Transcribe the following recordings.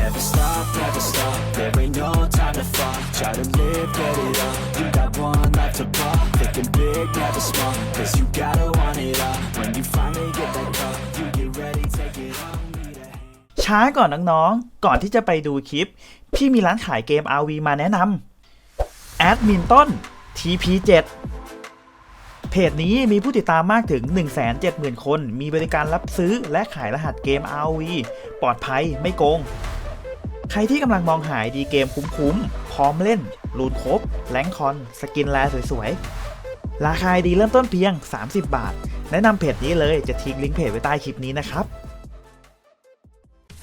Never stop, never stop. There ain't no time to fall. Try to live, get it up. You got one life to pop. Thinking big, never small. Cause you gotta want it all. When you finally get that call, you get ready, take it on. ช้าก่อนน้องๆ ก่อนที่จะไปดูคลิป พี่มีร้านขายเกม RV มาแนะนำแอดมินต้น TP7 เพจนี้มีผู้ติดตามมากถึง 170,000 คน มีบริการรับซื้อและขายรหัสเกม RV ปลอดภัยไม่โกง ใครที่กำลังมองหาดีเกมคุ้มๆ พร้อมเล่น รูนครบ แลงคอน สกินแลสวยๆ ราคาดีเริ่มต้นเพียง 30 บาท แนะนำเพจนี้เลยจะทิ้งลิงก์เพจไว้ใต้คลิปนี้นะครับ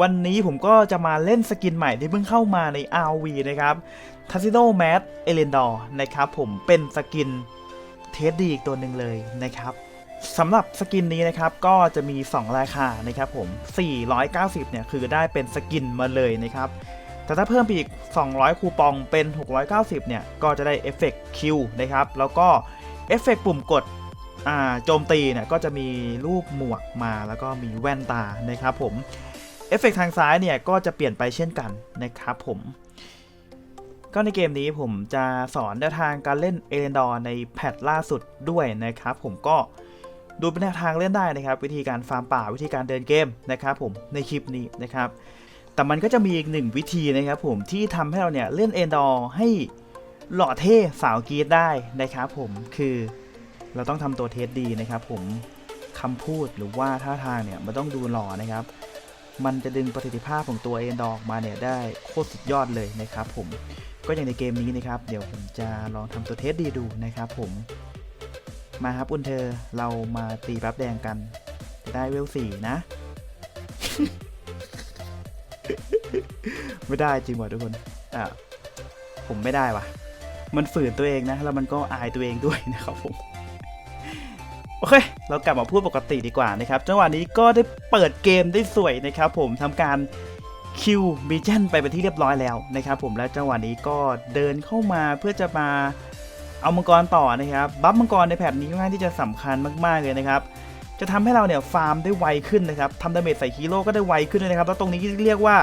วันนี้ผมก็จะมาเล่นสกินใหม่ที่เพิ่งเข้ามาใน RV นะครับทัซิโนแมสเอเลนดอร์นะครับผมเป็นสกินเทสดีอีกตัวหนึ่งเลยนะครับสำหรับสกินนี้นะครับก็จะมี 2 ราคานะครับผม 490 เนี่ยคือได้เป็นสกินมาเลยนะครับ แต่ถ้าเพิ่มไปอีก 200 คูปองเป็น 690 เนี่ยก็จะได้เอฟเฟกต์คิวนะครับ แล้วก็เอฟเฟกต์ปุ่มกดโจมตีเนี่ยก็จะมีรูปหมวกมาแล้วก็มีแว่นตานะครับผม เอฟเฟกต์ทางซ้ายเนี่ยก็จะเปลี่ยนไปเช่นกันนะครับผม ก็ในเกมนี้ผมจะสอนแนวทางการเล่นเอเลนดอร์ในแพทล่าสุดด้วยนะครับผมก็ดูเป็นแนวทางเล่นได้นะครับ วิธีการฟาร์มป่าวิธีการเดินเกมนะครับผมในคลิปนี้นะครับ แต่มันก็จะมีอีกหนึ่งวิธีนะครับผมที่ทำให้เราเนี่ยเล่นเอเลนดอร์ให้หล่อเท่สาวกีดได้นะครับผมคือเราต้องทำตัวเทสดีนะครับผมคำพูดหรือว่าท่าทางเนี่ยมันต้องดูหล่อนะครับ มันจะดึงประสิทธิภาพของตัวเอ็นดออกมาเนี่ยได้โคตรสุดยอดเลยนะครับผมก็อย่างในเกมนี้นะครับ เดี๋ยวผมจะลองทำตัวเทสดีดูนะครับผมมาครับอุนเธอเรามาตีแป๊บแดงกันจะได้เวลสี่นะ ไม่ได้จริงว่ะทุกคนอะผมไม่ได้ว่ะ มันฝืนตัวเองนะ แล้วมันก็อายตัวเองด้วยนะครับผม เรากลับมาพูดปกติดีกว่านะครับจังหวะนี้ก็ได้เปิดเกมได้สวยนะครับผมทำการคิวบีเจนไปเป็นที่เรียบร้อยแล้วนะครับผมและจังหวะนี้ก็เดินเข้ามาเพื่อจะมาเอามังกรต่อนะครับบัฟมังกรในแผบนี้ค่อนข้างที่จะสำคัญมากๆเลยนะครับจะทำให้เราเนี่ยฟาร์มได้ไวขึ้นนะครับทำดาเมจใส่ฮีโร่ก็ได้ไวขึ้นนะครับแล้วตรงนี้เรียกว่า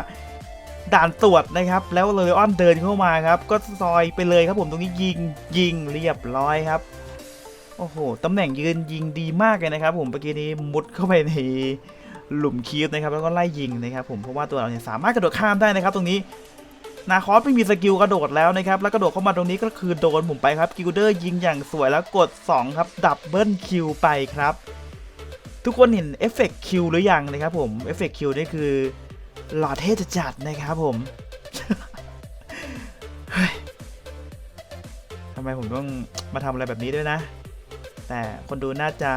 ด่านตรวจนะครับ แล้วเลยออนเดินเข้ามาครับ ก็ซอยไปเลยครับผมตรงนี้ยิงยิงเรียบร้อยครับ โอ้โห ตำแหน่งยืนยิงดีมากเลยนะครับ ผมเมื่อกี้นี้มุดเข้าไปในหลุมคีฟนะครับแล้วก็ไล่ยิงนะครับผมเพราะว่าตัวเราเนี่ยสามารถกระโดดข้ามได้นะครับ ตรงนี้นาคอสไม่มีสกิลกระโดดแล้วนะครับแล้วกระโดดเข้ามาตรงนี้ก็คือโดนผมไปครับกิลเดอร์ยิงอย่างสวยแล้วกด 2 ครับดับเบิลคิวไปครับ ทุกคนเห็นเอฟเฟกต์คิวหรือยังนะครับผมเอฟเฟกต์คิวนี่คือหล่อเท่จัดนะครับผมทำไมผมต้องมาทำอะไรแบบนี้ด้วยนะ แต่คนดูน่าจะ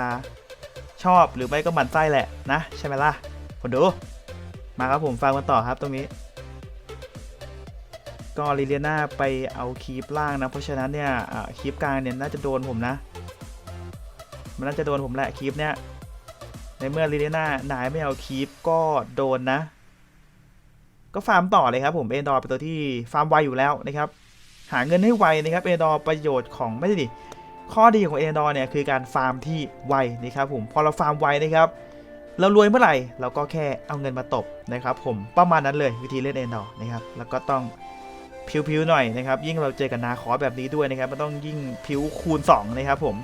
ชอบหรือไม่ก็หมั่นไส้แหละนะ ใช่ไหมล่ะ คนดู มาครับผมฟังกันต่อครับตรงนี้ ก็ลิเลียนาไปเอาคีปล่างนะ เพราะฉะนั้นเนี่ยคีปกลางเนี่ยน่าจะโดนผมนะ มันน่าจะโดนผมแหละคีปเนี่ยในเมื่อลิเลียนานายไม่เอาคีปก็โดนนะ ก็ฟาร์มต่อเลยครับผมเอนดอร์เป็นตัวที่ฟาร์มไวอยู่แล้วนะครับหาเงินให้ไวนะครับเอนดอร์ประโยชน์ของไม่ใช่ดิ ข้อดีของเอนดอร์เนี่ยคือการฟาร์มที่ไวนะครับผมพอเราฟาร์มไวนะครับเรารวยเมื่อไหร่เราก็แค่เอาเงินมาตบนะครับผมประมาณนั้นเลยวิธีเล่นเอนดอร์นะครับแล้วก็ต้องพิวๆหน่อยนะครับ ยิ่งเราเจอกับนาคอแบบนี้ด้วยนะครับมันต้องยิ่งพิวคูณ 2 นะครับผม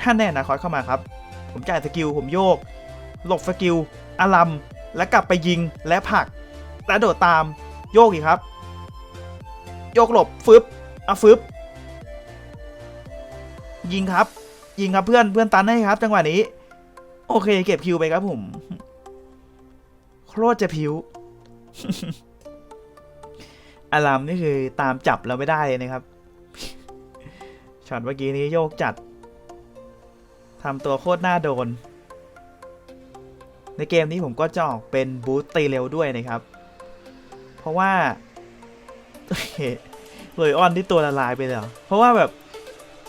ถ้าแน่นาคอเข้ามาครับผมจ่ายสกิลผมโยก หลบสกิลอารัมแล้วกลับไปยิงและผลัก และโดดตามโยกอีกครับ โยกหลบฟึบอะฟึบ ยิงครับ ยิงครับเพื่อนเพื่อนตันให้ครับ จังหวะนี้ โอเค เก็บคิวไปครับผมโคตรจะผิวอารามนี่คือตามจับเราไม่ได้เลยนะครับช็อตเมื่อกี้นี้โยกจัดทำตัวโคตรน่าโดน ในเกมนี้ผมก็จะออกเป็นบูสต์ตีเร็วด้วยนะครับ เพราะว่าเลยออนที่ตัวละลายไปเลยเพราะว่าแบบ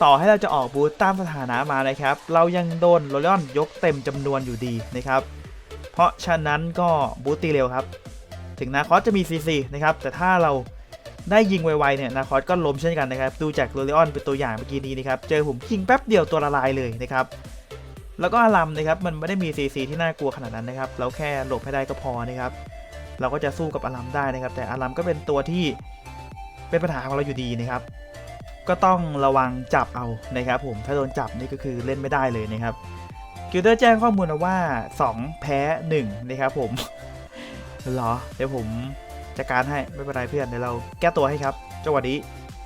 ต่อให้เราจะออกบูตตามสถานะมานะครับ เรายังโดนโรเลออนยกเต็มจำนวนอยู่ดีนะครับ เพราะฉะนั้นก็บูตตีเร็วครับ ถึงนาคอสจะมี CC นะครับ แต่ถ้าเราได้ยิงไวๆเนี่ยนาคอสก็ล้มเช่นกันนะครับ ดูจากโรเลออนเป็นตัวอย่างเมื่อกี้นี้นะครับ เจอผมยิงแป๊บเดียวตัวละลายเลยนะครับ แล้วก็อารัมนะครับ มันไม่ได้มี CC ที่น่ากลัวขนาดนั้นนะครับ เราแค่หลบให้ได้ก็พอนะครับ เราก็จะสู้กับอารัมได้นะครับ แต่อารัมก็เป็นตัวที่เป็นปัญหาของเราอยู่ดีนะครับ ก็ต้องระวังจับเอานะครับผมถ้าโดนจับนี่ก็คือเล่นไม่ได้เลยนะครับกิลเดอร์แจ้งข้อมูลมาว่า 2 แพ้ 1 นะครับผมเหรอ เดี๋ยวผมจัดการให้ไม่เป็นไรเพื่อนเดี๋ยวเราแก้ตัวให้ครับจังหวะนี้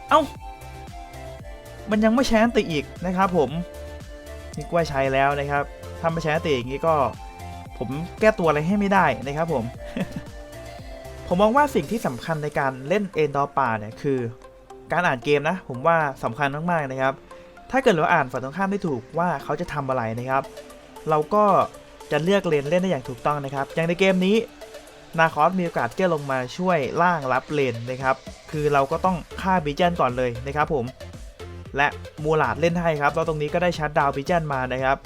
เอ้า มันยังไม่ใช้อันติอีกนะครับผมนี่กว่าใช้แล้วนะครับถ้าไม่ใช้อันติอย่างนี้ก็ผมแก้ตัวอะไรให้ไม่ได้นะครับผม ผมมองว่าสิ่งที่สำคัญในการเล่นเอนดอร์ป่าเนี่ยคือ การอ่านเกมนะ ผมว่าสำคัญมากๆนะครับ ถ้าเกิดเราอ่านฝั่งตรงข้ามได้ถูกว่าเขาจะทำอะไรนะครับ เราก็จะเลือกเลนเล่นได้อย่างถูกต้องนะครับ อย่างในเกมนี้นาคอสมีโอกาสเกี้ยลงมาช่วยล่างรับเลนนะครับ คือเราก็ต้องฆ่าบีเจนก่อนเลยนะครับผม และมูลาดเล่นให้ครับแล้วตรงนี้ก็ได้ชัดดาวบีเจนมานะครับ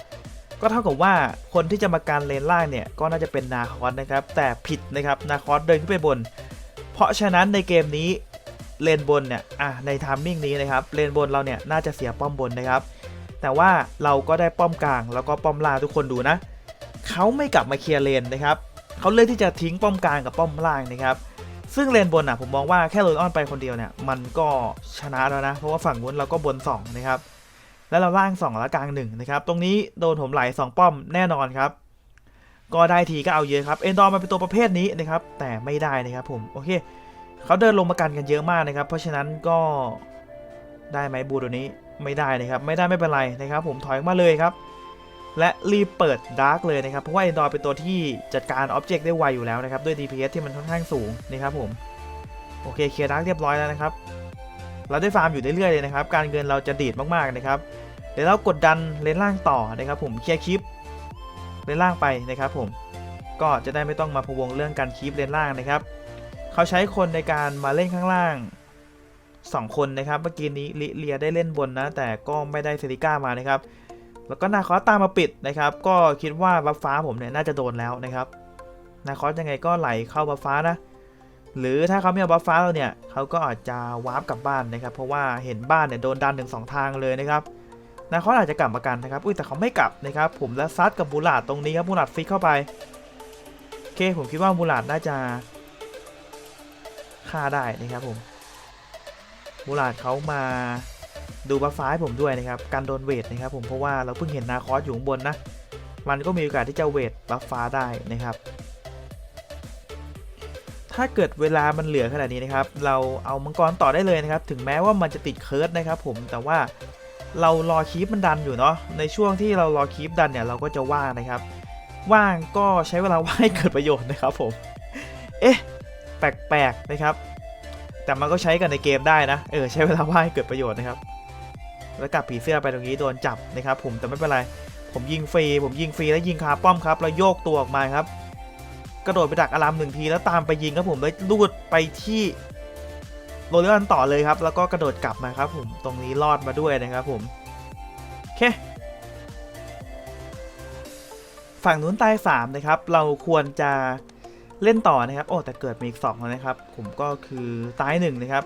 ก็เท่ากับว่าคนที่จะมาการเลนล่างเนี่ยก็น่าจะเป็นนาคอสนะครับ แต่ผิดนะครับนาคอสเดินขึ้นไปบน เพราะฉะนั้นในเกมนี้ เลนบนเนี่ยอะในทามมิ่งนี้นะครับเลนบนเราเนี่ยน่าจะเสียป้อมบนนะครับ แต่ว่าเราก็ได้ป้อมกลางแล้วก็ป้อมล่างทุกคนดูนะเขาไม่กลับมาเคลียร์เลนนะครับเขาเลือกที่จะทิ้งป้อมกลางกับป้อมล่างนะครับซึ่งเลนบนอะผมมองว่าแค่โรนออนไปคนเดียวเนี่ยมันก็ชนะแล้วนะ เพราะว่าฝั่งนู้นเราก็บนสองนะครับ แล้วเราล่าง 2 แล้วกลาง1นะครับ ตรงนี้โดนผมไหล2ป้อมแน่นอนครับ ก็ได้ทีก็เอาเยอะครับ เอนดอร์มันเป็นตัวประเภทนี้นะครับ แต่ไม่ได้นะครับผม โอเค เขาเดินลงมากันกันเยอะมากนะครับ เพราะฉะนั้นก็ได้ไหมบูตัวนี้ไม่ได้นะครับ ไม่ได้ไม่เป็นไรนะครับ ผมถอยมาเลยครับ และรีบเปิดดาร์กเลยนะครับ เพราะว่าเอนดอร์เป็นตัวที่จัดการอ็อบเจกต์ได้ไวอยู่แล้วนะครับ ด้วย DPS ที่มันค่อนข้างสูงนะครับผมโอเคเคลียร์ดาร์กเรียบร้อยแล้วนะครับ เราได้ฟาร์มอยู่เรื่อยๆเลยนะครับ การเงินเราจะดีดมากๆนะครับ เดี๋ยวเรากดดันเลนล่างต่อนะครับ ผมเคลียร์คลิปเลนล่างไปนะครับ ผมก็จะได้ไม่ต้องมาพวงเรื่องการคลิปเลนล่างนะครับ เขาใช้คนในการมาเล่นข้างล่าง 2 คนนะครับเมื่อกี้นี้ลิเลียได้เล่นบนนะ แต่ก็ไม่ได้เซริก้ามานะครับ แล้วก็นาคอสตามมาปิดนะครับ ก็คิดว่าบัฟฟ้าผมเนี่ยน่าจะโดนแล้วนะครับนาคอสยังไงก็ไหลเข้าบัฟฟ้านะหรือถ้าเขาไม่เอาบัฟฟ้าเราเนี่ยเขาก็อาจจะวาร์ปกลับบ้านนะครับ เพราะว่าเห็นบ้านเนี่ยโดนดันถึงสองทางเลยนะครับนาคอสอาจจะกลับมากันนะครับ อุ้ยแต่เขาไม่กลับนะครับ ผมและซัดกับบูลาดตรงนี้ครับบูลาดฟิกเข้าไปโอเคผมคิดว่าบูลาดน่าจะ ฆ่าได้นะครับผมบูลาดเขามาดูบัฟฟ้าให้ผมด้วยนะครับการโดนเวทนะครับผมเพราะว่าเราเพิ่งเห็นนาคอสอยู่ข้างบนนะมันก็มีโอกาสที่จะเวทบัฟฟ้าได้นะครับ ถ้าเกิดเวลามันเหลือขนาดนี้นะครับ เราเอามังกรต่อได้เลยนะครับ ถึงแม้ว่ามันจะติดเคิร์ดนะครับผมแต่ว่าเรารอคีปมันดันอยู่เนาะในช่วงที่เรารอคีปดันเนี่ยเราก็จะว่างนะครับ ว่างก็ใช้เวลาว่างให้เกิดประโยชน์นะครับผม เอ๊ะ แปลกๆนะครับ แต่มันก็ใช้กันในเกมได้นะ เออใช้เวลาว่างเกิดประโยชน์นะครับ แล้วกลับผีเสื้อไปตรงนี้โดนจับนะครับ ผมแต่ไม่เป็นไร ผมยิงฟรี ผมยิงฟรีแล้วยิงคาป้อมครับแล้วโยกตัวออกมาครับ กระโดดไปดักอารามหนึ่งทีแล้วตามไปยิงครับผมแล้วลูดไปที่โรเลออนต่อเลยครับ แล้วก็กระโดดกลับมาครับ ผมตรงนี้รอดมาด้วยนะครับ ผมโอเคฝั่งนู้นตาย3นะครับ เราควรจะ เล่นต่อนะครับ โอ้แต่เกิดมีอีก2แล้วนะครับ ผมก็คือตาย1นะครับ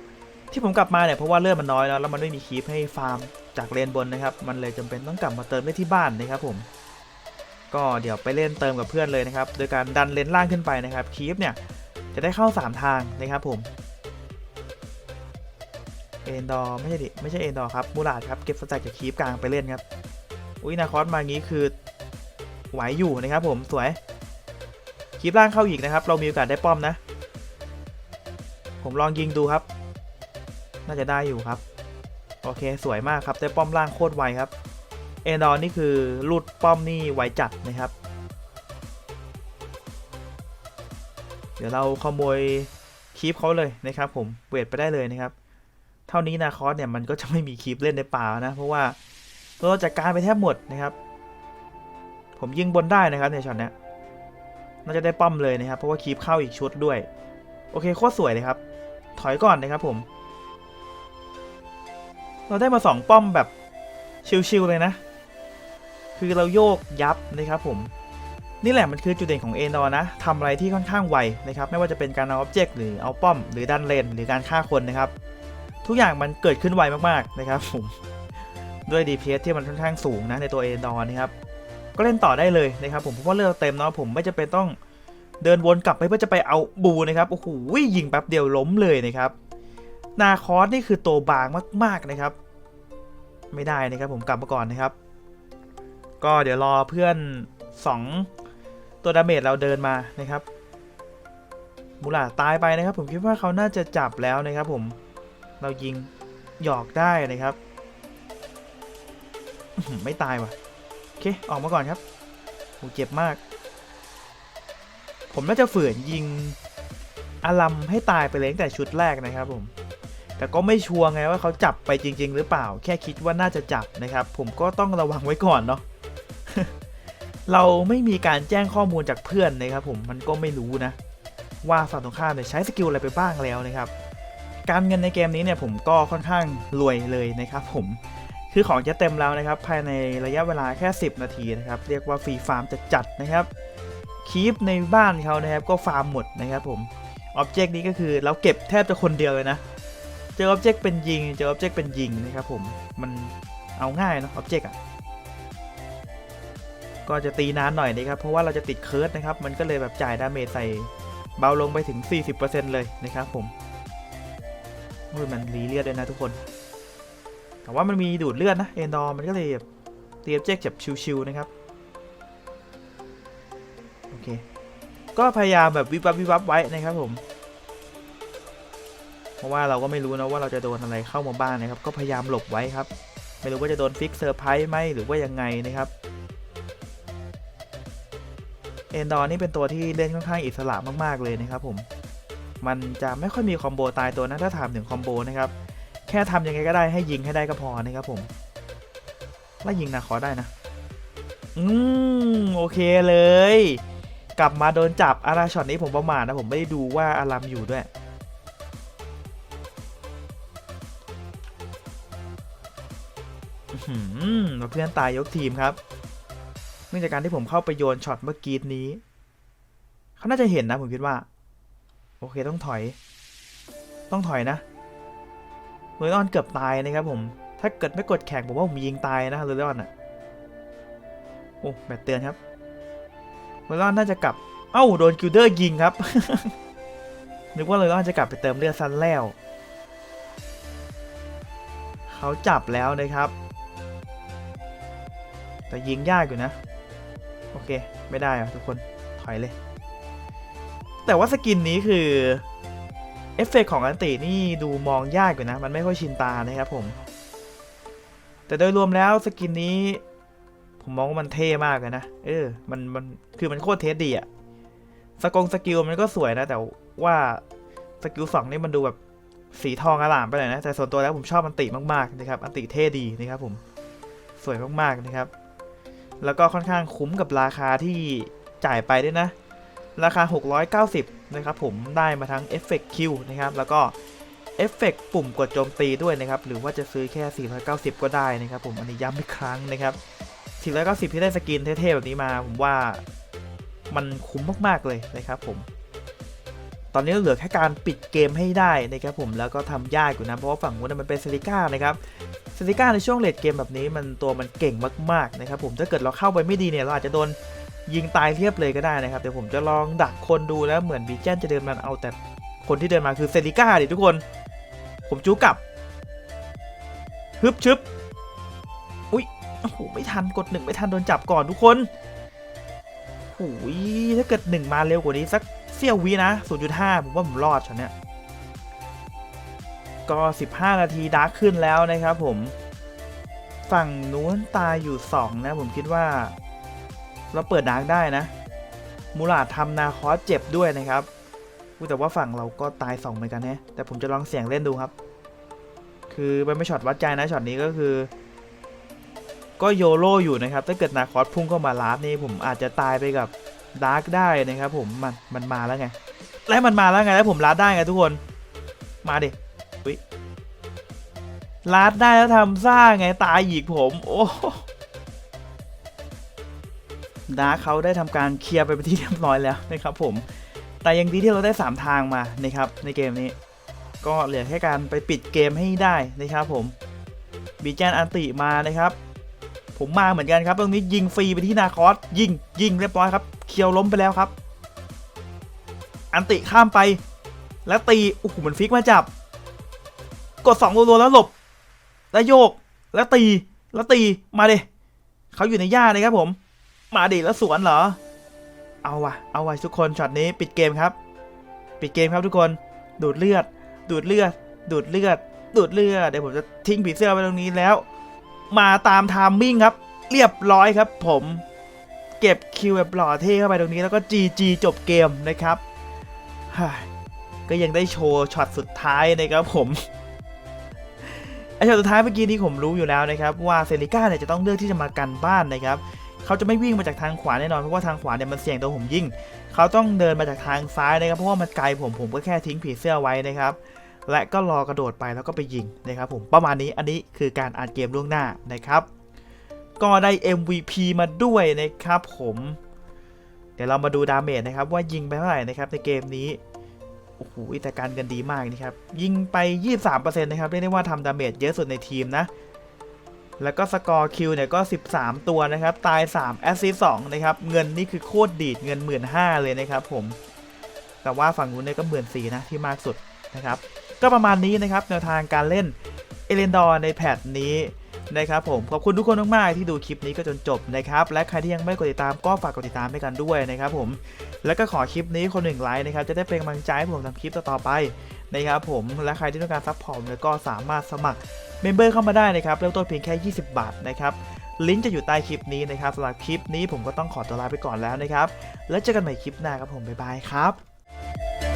ที่ผมกลับมาเนี่ยเพราะว่าเลือดมันน้อยแล้วแล้วมันไม่มีคีปให้ฟาร์มจากเลนบนนะครับ มันเลยจำเป็นต้องกลับมาเติมได้ที่บ้านนะครับผม ก็เดี๋ยวไปเล่นเติมกับเพื่อนเลยนะครับ โดยการดันเลนล่างขึ้นไปนะครับคีปเนี่ยจะได้เข้า 3 ทางนะครับผมเอนดอร์ไม่ใช่ดิไม่ใช่เอนดอร์ครับมูลาดครับเก็บสแต็กจากคีปกลางไปเล่นครับอุ้ยนาคอสมางี้คือไหวอยู่นะครับผมสวย คีปล่างเข้าอีกนะครับ เรามีโอกาสได้ป้อมนะ ผมลองยิงดูครับ น่าจะได้อยู่ครับ โอเคสวยมากครับได้ป้อมล่างโคตรไวครับ เอนดอร์นี่คือลูดป้อมนี่ไวจัดนะครับ เดี๋ยวเราขโมยคีปเขาเลยนะครับ ผมเวทไปได้เลยนะครับ เท่านี้นาคอสเนี่ยมันก็จะไม่มีคีปเล่นในป่านะ เพราะว่าเราจัดการไปแทบหมดนะครับ ผมยิงบนได้นะครับในช็อตนี้ น่าจะได้ป้อมเลยนะครับ เพราะว่าคีปเข้าอีกชุดด้วย โอเคโคตรสวยเลยครับ ถอยก่อนนะครับผม เราได้มาสองป้อมแบบชิลๆเลยนะ คือเราโยกยับนะครับผม นี่แหละมันคือจุดเด่นของเอนดอนะทำอะไรที่ค่อนข้างไวนะครับ ไม่ว่าจะเป็นการเอาอ็อบเจกต์หรือเอาป้อม หรือดันเลนหรือการฆ่าคนนะครับ ทุกอย่างมันเกิดขึ้นไวมากๆนะครับผม ด้วย DPS ที่มันค่อนข้างสูงนะในตัวเอนดอนะครับ ก็เล่นต่อได้เลยนะครับผมเพราะว่าเลือกเต็มเนาะผมไม่จะเป็นต้องเดินวนกลับไปเพื่อจะไปเอาบูนะครับโอ้โหยิงแป๊บเดียวล้มเลยนะครับนาคอสนี่คือตัวบางมาก ๆนะครับ ไม่ได้นะครับผมกลับมาก่อนนะครับ ก็เดี๋ยวรอเพื่อน 2 ตัวดาเมจเราเดินมานะครับมูลาตายไปนะครับ ผมคิดว่าเขาน่าจะจับแล้วนะครับ ผมเรายิงหยอกได้นะครับ ไม่ตายว่ะ เค ออกมาก่อนครับโหเจ็บมาก ผมน่าจะฝืนยิงอารัมให้ตายไปเลยตั้งแต่ชุดแรกนะครับผม แต่ก็ไม่ชัวร์ไงว่าเขาจับไปจริง ๆ หรือเปล่า แค่คิดว่าน่าจะจับนะครับ ผมก็ต้องระวังไว้ก่อนเนาะ เราไม่มีการแจ้งข้อมูลจากเพื่อนนะครับผม มันก็ไม่รู้นะ ว่าฝั่งตรงข้ามเนี่ยใช้สกิลอะไรไปบ้างแล้วนะครับ การเงินในเกมนี้เนี่ยผมก็ค่อนข้างรวยเลยนะครับผม คือของจะเต็มแล้วนะครับ ภายในระยะเวลาแค่ 10 นาทีนะครับ เรียกว่าฟรีฟาร์มจะจัดนะครับคีปในบ้านเขานะครับก็ฟาร์มหมดนะครับผมออบเจกต์นี้ก็คือเราเก็บแทบจะคนเดียวเลยนะ เจอ Object เป็นยิง เจอ Object เป็นยิงนะครับผม มันเอาง่ายเนอะ Object อะ ก็จะตีนานหน่อยนะครับ เพราะว่าเราจะติดเคิร์ดนะครับ มันก็เลยแบบจ่ายดาเมจใส่เบาลงไปถึง 40%เลยนะครับผมมันรีเลือดด้วยนะทุกคน แต่ว่ามันมีดูดเลือดนะเอนดอร์มันก็เลยแบบตี Object แบบชิวๆนะครับโอเคก็พยายามแบบวิบวับวิบวับไว้นะครับผม เพราะว่าเราก็ไม่รู้นะว่าเราจะโดนอะไรเข้ามาบ้างนะครับ ก็พยายามหลบไว้ครับ ไม่รู้ว่าจะโดนฟิกเซอร์ไพรส์ไหมหรือว่ายังไงนะครับเอนดอร์นี่เป็นตัวที่เล่นค่อนข้างอิสระมากๆเลยนะครับผม มันจะไม่ค่อยมีคอมโบตายตัวนะถ้าถามถึงคอมโบนะครับ แค่ทำยังไงก็ได้ให้ยิงให้ได้ก็พอนะครับผมไล่ยิงนะขอได้นะ อืมโอเคเลย กลับมาโดนจับอาราช็อตนี้ผมประมาทนะผมไม่ได้ดูว่าอารามอยู่ด้วยเพื่อนตายยกทีมครับเนื่องจากการที่ผมเข้าไปโยนช็อตเมื่อกี้นี้ เขาน่าจะเห็นนะผมคิดว่า โอเคต้องถอย ต้องถอยนะ เรออนเกือบตายนะครับผม ถ้าเกิดไม่กดแข่งผมว่าผมยิงตายนะเรออนอะ โอ้แบตเตือนครับเรออนน่าจะกลับ เอ้าโดนกิลเดอร์ยิงครับ นึกว่าเรออนจะกลับไปเติมเลือดซันแล้ว เขาจับแล้วนะครับ แต่ยิงยากอยู่นะ โอเค ไม่ได้อะทุกคน ถอยเลย แต่ว่าสกินนี้คือ เอฟเฟกต์ของอันตินี่ดูมองยากอยู่นะ มันไม่ค่อยชินตานะครับผม แต่โดยรวมแล้วสกินนี้ ผมมองว่ามันเท่มากเลยนะ เออ มันมันคือมันโคตรเท่ดีอะสกงสกิลมันก็สวยนะ แต่ว่าสกิลสองนี่มันดูแบบสีทองอลามไปเลยนะ แต่ส่วนตัวแล้วผมชอบอันติมากๆนะครับ อันติเท่ดีนะครับผม สวยมากๆนะครับ แล้วก็ค่อนข้างคุ้มกับราคาที่จ่ายไปด้วยนะ ราคา 690 นะครับผมได้มาทั้งเอฟเฟกต์คิวนะครับแล้วก็เอฟเฟกต์ปุ่มกดโจมตีด้วยนะครับ หรือว่าจะซื้อแค่ 490 ก็ได้นะครับผมอันนี้ย้ำอีกครั้งนะครับ 490 ที่ได้สกินเท่ๆแบบนี้มาผมว่ามันคุ้มมากๆเลยนะครับผม ตอนนี้เหลือแค่การปิดเกมให้ได้นะครับผมแล้วก็ทำยากอยู่นะ เพราะว่าฝั่งนู้นมันเป็นเซริก้านะครับเซริก้าในช่วงเลดเกมแบบนี้มันตัวมันเก่งมากๆนะครับผมถ้าเกิดเราเข้าไปไม่ดีเนี่ยเราอาจจะโดน ยิงตายเรียบเลยก็ได้นะครับ เดี๋ยวผมจะลองดักคนดูแล้วเหมือนบีเจนจะเดินมาเอาแต่คนที่เดินมาคือเซริก้าดิทุกคน ผมจู้กลับฮึบชึบอุ้ยโอ้โหไม่ทันกดหนึ่งไม่ทันโดนจับก่อนทุกคนโอ้ยถ้าเกิดหนึ่งมาเร็วกว่านี้สักเสี้ยววินะ 0.5 ผมว่าผมรอดช็อตเนี้ยก็ 15 นาทีดาร์กขึ้นแล้วนะครับผม ฝั่งนู้นตายอยู่ 2 นะ ผมคิดว่า เราเปิดดาร์กได้นะ มูลาดทำนาคอสเจ็บด้วยนะครับแต่ว่าฝั่งเราก็ตาย2เหมือนกันแนะแต่ผมจะลองเสี่ยงเล่นดูครับ คือมันไม่ช็อตวัดใจนะช็อตนี้ก็คือ ก็โยโร่อยู่นะครับ ถ้าเกิดนาคอสพุ่งเข้ามาลาดนี่ผมอาจจะตายไปกับดาร์กได้นะครับผมมันมันมาแล้วไง แล้วมันมาแล้วไงแล้วผมลาดได้ไงทุกคน มาดิอุ๊ยลาดได้แล้วทำซ่าไงตายอีกผม โอ้ ดาร์เขาได้ทำการเคลียร์ไปเป็นที่เรียบร้อยแล้วนะครับผม แต่ยังดีที่เราได้ 3 ทางมานะครับในเกมนี้ ก็เหลือแค่การไปปิดเกมให้ได้นะครับผมบีแจนอันติมานะครับ ผมมาเหมือนกันครับ ตรงนี้ยิงฟรีไปที่นาคอสยิงยิงเรียบร้อยครับ เคียวล้มไปแล้วครับ อันติข้ามไป แล้วตีโอ้โหมันฟิกมาจับ กด2รัวๆแล้วหลบ แล้วโยก แล้วตี แล้วตีมาเดิเขาอยู่ในหญ้าเลยครับผม มาดิแล้วสวนเหรอ เอาวะเอาวะทุกคนช็อตนี้ปิดเกมครับ ปิดเกมครับทุกคน ดูดเลือด ดูดเลือด ดูดเลือด ดูดเลือด เดี๋ยวผมจะทิ้งผีเสื้อไว้ตรงนี้แล้ว มาตามไทามมิ่งครับ เรียบร้อยครับ ผม เก็บคิวแบบหล่อเท่เข้าไปตรงนี้แล้วก็ GG จบเกมนะครับ ก็ยังได้โชว์ช็อตสุดท้ายนะครับผมไอช็อตสุดท้ายเมื่อกี้นี้ผมรู้อยู่แล้วนะครับว่าเซริก้าเนี่ยจะต้องเลือกที่จะมากันบ้านนะครับ เขาจะไม่วิ่งมาจากทางขวาแน่นอนเพราะว่าทางขวาเนี่ยมันเสี่ยงตัวผมยิ่ง เขาต้องเดินมาจากทางซ้ายนะครับเพราะว่ามันไกลผมผมก็แค่ทิ้งผีเสื้อไว้นะครับและก็รอกระโดดไปแล้วก็ไปยิงนะครับผมประมาณนี้อันนี้คือการอ่านเกมล่วงหน้านะครับ ก็ได้ MVP มาด้วยนะครับผมเดี๋ยวเรามาดูดาเมจนะครับว่ายิงไปเท่าไหร่นะครับในเกมนี้โอ้โหแต่การกันดีมากนะครับยิงไป 23%นะครับเรียกได้ว่าทำดาเมจเยอะสุดในทีมนะ แล้วก็สกอร์คิวเนี่ยก็ 13 ตัวนะครับ ตาย 3 แอสซิส2นะครับ เงินนี่คือโคตรดีดเงิน 1 5ื่นเลยนะครับผม แต่ว่าฝั่งนู้นเนี่ยก็หมื่นสี่นะที่มากสุดนะครับ ก็ประมาณนี้นะครับแนวทางการเล่นเอเลนดอร์ในแพทนี้ นะครับผมขอบคุณทุกคนมากๆที่ดูคลิปนี้ก็จนจบนะครับและใครที่ยังไม่กดติดตามก็ฝากกดติดตามให้กันด้วยนะครับผมแล้วก็ขอคลิปนี้คนหนึ่งไลค์นะครับจะได้เป็นกำลังใจให้ผมทำคลิปต่อๆไปนะครับผมและใครที่ต้องการซัพพอร์ตแล้วก็สามารถสมัครเมมเบอร์เข้ามาได้นะครับเริ่มต้นเพียงแค่ 20 บาทนะครับลิงก์จะอยู่ใต้คลิปนี้นะครับสำหรับคลิปนี้ผมก็ต้องขอตัวลาไปก่อนแล้วนะครับ แล้วเจอกันใหม่คลิปหน้าครับผมบ๊ายบายครับ